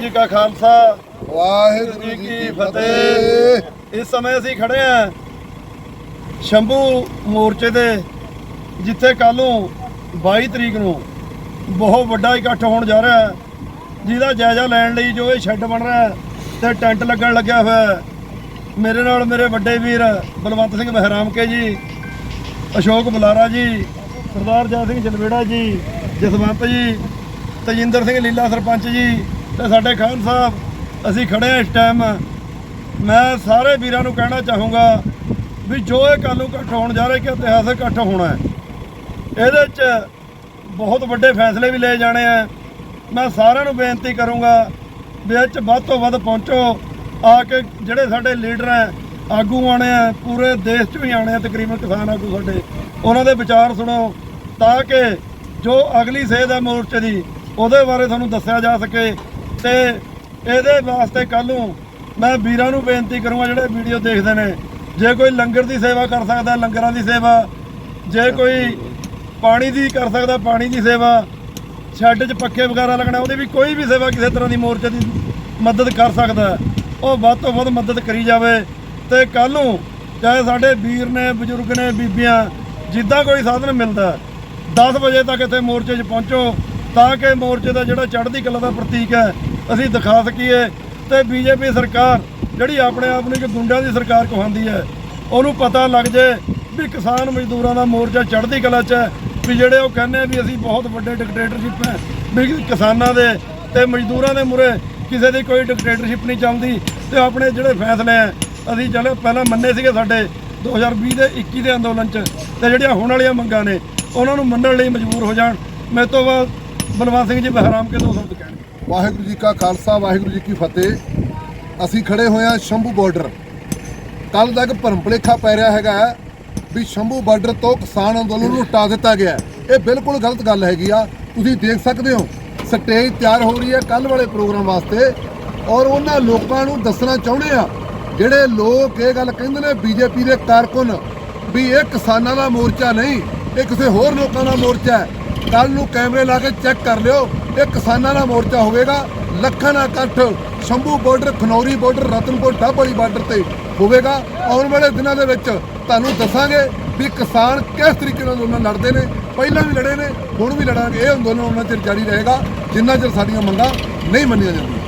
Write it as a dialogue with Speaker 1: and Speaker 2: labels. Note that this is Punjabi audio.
Speaker 1: ਵਾਹਿਗੁਰੂ ਜੀ ਕਾ ਖਾਲਸਾ।
Speaker 2: ਵਾਹਿਗੁਰੂ ਜੀ ਕੀ ਫਤਿਹ।
Speaker 1: ਇਸ ਸਮੇਂ ਅਸੀਂ ਖੜੇ ਆਂ ਸ਼ੰਭੂ ਮੋਰਚੇ ਦੇ ਜਿੱਥੇ ਕੱਲ ਨੂੰ 22 ਤਰੀਕ ਨੂੰ ਬਹੁਤ ਵੱਡਾ ਇਕੱਠ ਹੋਣ ਜਾ ਰਿਹਾ ਹੈ। ਜਿਹਦਾ ਜਾਇਜ਼ਾ ਲੈਣ ਲਈ ਜੋ ਇਹ ਸ਼ੈੱਡ ਬਣ ਰਿਹਾ ਤੇ ਟੈਂਟ ਲੱਗਣ ਲੱਗਿਆ ਹੋਇਆ ਮੇਰੇ ਨਾਲ ਮੇਰੇ ਵੱਡੇ ਵੀਰ ਬਲਵੰਤ ਸਿੰਘ ਮਹਿਰਾਮ ਕੇ ਜੀ ਅਸ਼ੋਕ ਬੁਲਾਰਾ ਜੀ ਸਰਦਾਰ ਜੈ ਸਿੰਘ ਜਲਵੇੜਾ ਜੀ ਜਸਵੰਤ ਜੀ ਤਜਿੰਦਰ ਸਿੰਘ ਲੀਲਾ ਸਰਪੰਚ ਜੀ ਤੇ ਸਾਡੇ ਖਾਨ ਸਾਹਿਬ, ਅਸੀਂ ਖੜੇ ਹਾਂ ਇਸ ਟਾਈਮ ਮੈਂ ਸਾਰੇ ਵੀਰਾਂ ਨੂੰ ਕਹਿਣਾ ਚਾਹੂੰਗਾ ਵੀ ਜੋ ਇਹ ਕੱਲ੍ਹ ਨੂੰ ਇਕੱਠ ਹੋਣ ਜਾ ਰਿਹਾ ਕਿ ਇਤਿਹਾਸਕ ਇਕੱਠ ਹੋਣਾ ਹੈ, ਇਹਦੇ 'ਚ ਬਹੁਤ ਵੱਡੇ ਫੈਸਲੇ ਵੀ ਲਏ ਜਾਣੇ ਆ। ਮੈਂ ਸਾਰਿਆਂ ਨੂੰ ਬੇਨਤੀ ਕਰੂੰਗਾ ਵੀ ਇਹ 'ਚ ਵੱਧ ਤੋਂ ਵੱਧ ਪਹੁੰਚੋ, ਆ ਕੇ ਜਿਹੜੇ ਸਾਡੇ ਲੀਡਰ ਹੈ, ਆਗੂ ਆਣੇ ਆ, ਪੂਰੇ ਦੇਸ਼ 'ਚ ਵੀ ਆਣੇ ਆ, ਤਕਰੀਬਨ ਕਿਸਾਨ ਆਗੂ ਸਾਡੇ, ਉਹਨਾਂ ਦੇ ਵਿਚਾਰ ਸੁਣੋ, ਤਾਂ ਕਿ ਜੋ ਅਗਲੀ ਸੇਧ ਹੈ ਮੋਰਚੇ ਦੀ, ਉਹਦੇ ਬਾਰੇ ਤੁਹਾਨੂੰ ਦੱਸਿਆ ਜਾ ਸਕੇ। ਤੇ ਇਹਦੇ ਵਾਸਤੇ ਕੱਲ ਨੂੰ ਮੈਂ ਵੀਰਾਂ ਨੂੰ ਬੇਨਤੀ ਕਰੂੰਗਾ, ਜਿਹੜੇ ਵੀਡੀਓ ਦੇਖਦੇ ਨੇ, ਜੇ ਕੋਈ ਲੰਗਰ ਦੀ ਸੇਵਾ ਕਰ ਸਕਦਾ, ਲੰਗਰਾਂ ਦੀ ਸੇਵਾ, ਜੇ ਕੋਈ ਪਾਣੀ ਦੀ ਕਰ ਸਕਦਾ, ਪਾਣੀ ਦੀ ਸੇਵਾ, ਸ਼ੈੱਡ 'ਚ ਪੱਖੇ ਵਗੈਰਾ ਲੱਗਣਾ, ਉਹਦੀ ਵੀ ਕੋਈ ਵੀ ਸੇਵਾ ਕਿਸੇ ਤਰ੍ਹਾਂ ਦੀ ਮੋਰਚੇ ਦੀ ਮਦਦ ਕਰ ਸਕਦਾ, ਉਹ ਵੱਧ ਤੋਂ ਵੱਧ ਮਦਦ ਕਰੀ ਜਾਵੇ। ਤੇ ਕੱਲ ਨੂੰ ਚਾਹੇ ਸਾਡੇ ਵੀਰ ਨੇ, ਬਜ਼ੁਰਗ ਨੇ, ਬੀਬੀਆਂ, ਜਿੱਦਾਂ ਕੋਈ ਸਾਧਨ ਮਿਲਦਾ 10 ਵਜੇ ਤੱਕ ਇੱਥੇ ਮੋਰਚੇ 'ਚ ਪਹੁੰਚੋ ਤਾਂ ਕਿ ਮੋਰਚੇ ਦਾ ਜਿਹੜਾ ਚੜ੍ਹਦੀ ਕਲਾ ਦਾ ਪ੍ਰਤੀਕ ਹੈ, ਅਸੀਂ ਦਿਖਾ ਸਕੀਏ। ਤੇ ਬੀਜੇਪੀ ਸਰਕਾਰ, ਜਿਹੜੀ ਆਪਣੇ ਆਪ ਨੂੰ ਇੱਕ ਗੁੰਡਿਆਂ ਦੀ ਸਰਕਾਰ ਕਹਾਉਂਦੀ ਹੈ, ਉਹਨੂੰ ਪਤਾ ਲੱਗ ਜੇ ਵੀ ਕਿਸਾਨ ਮਜ਼ਦੂਰਾਂ ਦਾ ਮੋਰਚਾ ਚੜ੍ਹਦੀ ਕਲਾ 'ਚ ਹੈ, ਵੀ ਜਿਹੜੇ ਉਹ ਕਹਿੰਦੇ ਆ ਵੀ ਅਸੀਂ ਬਹੁਤ ਵੱਡੇ ਡਿਕਟੇਟਰਸ਼ਿਪ ਹੈ, ਵੀ ਕਿਸਾਨਾਂ ਦੇ ਤੇ ਮਜ਼ਦੂਰਾਂ ਦੇ ਮੁਰੇ ਕਿਸੇ ਦੀ ਕੋਈ ਡਿਕਟੇਟਰਸ਼ਿਪ ਨਹੀਂ ਚੱਲਦੀ। ਤੇ ਆਪਣੇ ਜਿਹੜੇ ਫੈਸਲੇ ਆ ਅਸੀਂ ਚਲੋ ਪਹਿਲਾਂ ਮੰਨੇ ਸੀਗੇ ਸਾਡੇ 2020 ਦੇ 21 ਦੇ ਅੰਦੋਲਨ 'ਚ, ਤੇ ਜਿਹੜੀਆਂ ਹੁਣ ਵਾਲੀਆਂ ਮੰਗਾਂ ਨੇ, ਉਹਨਾਂ ਨੂੰ ਮੰਨਣ ਲਈ ਮਜਬੂਰ ਹੋ ਜਾਣ। ਮੇਰੇ ਤੋਂ ਬਾਅਦ ਬਲਵੰਤ ਸਿੰਘ ਜੀ, ਬਹਿਰਾਮ ਕੇ ਦੋ ਸ਼ਬਦ ਕਹਿਣਗੇ।
Speaker 2: ਵਾਹਿਗੁਰੂ ਜੀ ਕਾ ਖਾਲਸਾ, ਵਾਹਿਗੁਰੂ ਜੀ ਕੀ ਫਤਿਹ। ਅਸੀਂ ਖੜੇ ਹੋਏ ਹਾਂ ਸ਼ੰਭੂ ਬਾਰਡਰ ਕੱਲ ਤੱਕ ਭਰਮ ਭੁਲੇਖਾ ਪੈ ਰਿਹਾ ਹੈਗਾ ਵੀ ਸ਼ੰਭੂ ਬਾਰਡਰ ਤੋਂ ਕਿਸਾਨ ਅੰਦੋਲਨ ਨੂੰ ਹਟਾ ਦਿੱਤਾ ਗਿਆ ਇਹ ਬਿਲਕੁਲ ਗਲਤ ਗੱਲ ਹੈਗੀ ਆ। ਤੁਸੀਂ ਦੇਖ ਸਕਦੇ ਹੋ, ਸਟੇਜ ਤਿਆਰ ਹੋ ਰਹੀ ਹੈ ਕੱਲ ਵਾਲੇ ਪ੍ਰੋਗਰਾਮ ਵਾਸਤੇ। ਔਰ ਉਹਨਾਂ ਲੋਕਾਂ ਨੂੰ ਦੱਸਣਾ ਚਾਹੁੰਦੇ ਆ ਜਿਹੜੇ ਲੋਕ ਇਹ ਗੱਲ ਕਹਿੰਦੇ ਨੇ, ਬੀਜੇਪੀ ਦੇ ਕਾਰਕੁਨ, ਵੀ ਇਹ ਕਿਸਾਨਾਂ ਦਾ ਮੋਰਚਾ ਨਹੀਂ, ਇਹ ਕਿਸੇ ਹੋਰ ਲੋਕਾਂ ਦਾ ਮੋਰਚਾ ਹੈ। ਕੱਲ ਨੂੰ ਕੈਮਰੇ ਲਾ ਕੇ ਚੈੱਕ ਕਰ ਲਿਓ, ਇਹ ਕਿਸਾਨਾਂ ਦਾ ਮੋਰਚਾ ਹੋਵੇਗਾ। ਲੱਖਾਂ ਦਾ ਇਕੱਠ Shambhu border Khanauri border Ratanpur Dabb border ਤੇ ਹੋਵੇਗਾ। ਆਉਣ ਵਾਲੇ ਦਿਨਾਂ ਦੇ ਵਿੱਚ ਤੁਹਾਨੂੰ ਦੱਸਾਂਗੇ ਵੀ ਕਿਸਾਨ ਕਿਸ ਤਰੀਕੇ ਨਾਲ ਅੰਦੋਲਨ ਲੜਦੇ ਨੇ। ਪਹਿਲਾਂ ਵੀ ਲੜੇ ਨੇ, ਹੁਣ ਵੀ ਲੜਾਂਗੇ। ਇਹ ਅੰਦੋਲਨ ਉਹਨਾਂ ਚਿਰ ਜਾਰੀ ਰਹੇਗਾ। ਜਿੰਨਾ ਚਿਰ ਸਾਡੀਆਂ ਮੰਗਾਂ ਨਹੀਂ ਮੰਨੀਆਂ ਜਾਂਦੀਆਂ।